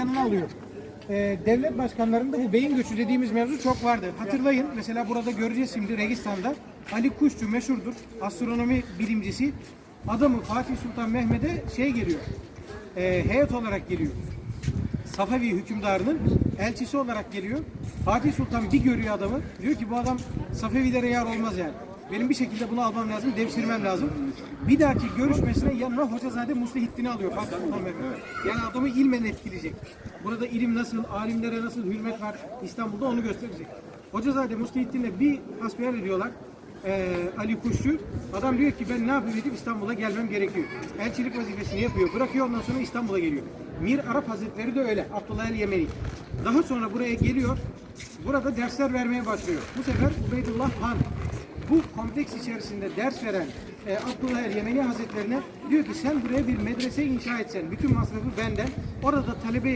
yanına alıyor. Ee, devlet başkanlarında bu beyin göçü dediğimiz mevzu çok vardı. Hatırlayın mesela burada göreceğiz şimdi Registan'da Ali Kuşçu meşhurdur. Astronomi bilimcisi. Adamı Fatih Sultan Mehmet'e şey geliyor. e, heyet olarak geliyor. Safevi hükümdarının elçisi olarak geliyor. Fatih Sultan bir görüyor adamı. Diyor ki bu adam Safevilere yar olmaz yani. Benim bir şekilde bunu almam lazım, devşirmem lazım. Bir dahaki görüşmesine yanına Hocazade Muslihiddin'i alıyor Fatih Sultan Mehmet. Yani adamı ilmen etkileyecek. Burada ilim nasıl, alimlere nasıl hürmet var İstanbul'da onu gösterecek. Hocazade Muslihiddin'le bir hasbihal ediyorlar. Ee, Ali Kuşçu. Adam diyor ki ben ne yapayım İstanbul'a gelmem gerekiyor. Elçilik vazifesini yapıyor. Bırakıyor ondan sonra İstanbul'a geliyor. Mir Arap Hazretleri de öyle. Abdullah el Yemeni. Daha sonra buraya geliyor. Burada dersler vermeye başlıyor. Bu sefer Ubeydullah Han bu kompleks içerisinde ders veren e, Abdullah el Yemeni Hazretlerine diyor ki sen buraya bir medrese inşa etsen bütün masrafı benden. Orada talebe